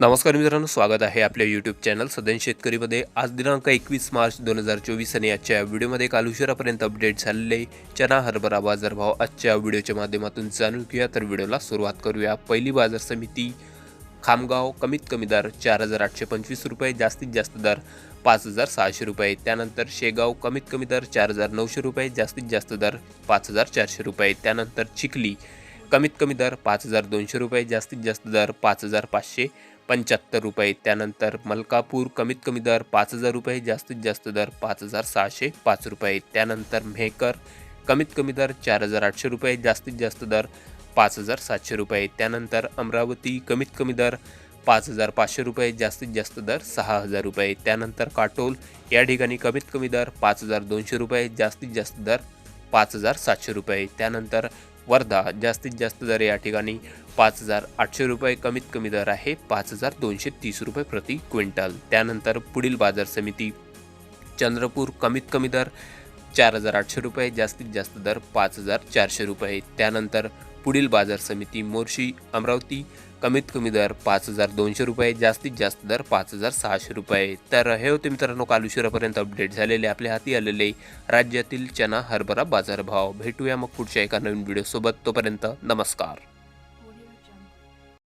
नमस्कार मित्रांनो स्वागत आहे आपल्या यूट्यूब चॅनल सदन शेतकरीमध्ये. आज दिनांक एकवीस मार्च दोन हजार चोवीस आणि आजच्या व्हिडिओमध्ये काल उशिरापर्यंत अपडेट झालेले चना हरभरा बाजारभाव. आजच्या व्हिडिओच्या माध्यमातून जाणून घेऊया तर व्हिडिओला सुरुवात करूया. पहिली बाजार समिती खामगाव कमीत कमी दर चार हजार आठशे पंचवीस रुपये जास्तीत जास्त दर पाच हजार सहाशे रुपये. त्यानंतर शेगाव कमीत कमी दर चार हजार नऊशे रुपये जास्तीत जास्त दर पाच हजार चारशे रुपये. त्यानंतर चिखली कमीत कमी दर पाच हजार दोनशे रुपये जास्तीत जास्त दर पाच हजार पाचशे पंच्याहत्तर रुपये. त्यानंतर मलकापूर कमीत कमी दर पाच हजार रुपये जास्तीत जास्त दर पाच हजार सहाशे पाच रुपये. त्यानंतर मेहकर कमीत कमी दर चार हजार आठशे रुपये जास्तीत जास्त दर पाच हजार सातशे रुपये. त्यानंतर अमरावती कमीत कमी दर पाच हजार पाचशे रुपये जास्तीत जास्त दर सहा हजार रुपये. त्यानंतर काटोल या ठिकाणी कमीत कमी दर पाच हजार दोनशे रुपये जास्तीत जास्त दर पाच हजार सातशे रुपये. त्यानंतर वर्धा जास्तीत जास्त दर या ठिकाणी पाच हजार आठशे रुपये कमीत कमी दर आहे पाच हजार दोनशे तीस रुपये प्रति क्विंटल. त्यानंतर पुढील बाजार समिती चंद्रपूर कमीत कमी दर चार हजार आठशे रुपये जास्तीत जास्त दर पाच हजार चारशे रुपये. त्यानंतर पुढील बाजार समिती मोर्शी अमरावती. कमीत कमी दर पाच हजार दोनशे रुपये जास्तीत जास्त दर पाच हजार सहाशे रुपये. तर हे होते मित्रांनो काल उशिरापर्यंत अपडेट झालेले आपल्या हाती आलेले राज्यातील चना हरभरा बाजारभाव. भेटूया मग पुढच्या एका नवीन व्हिडिओसोबत तोपर्यंत नमस्कार.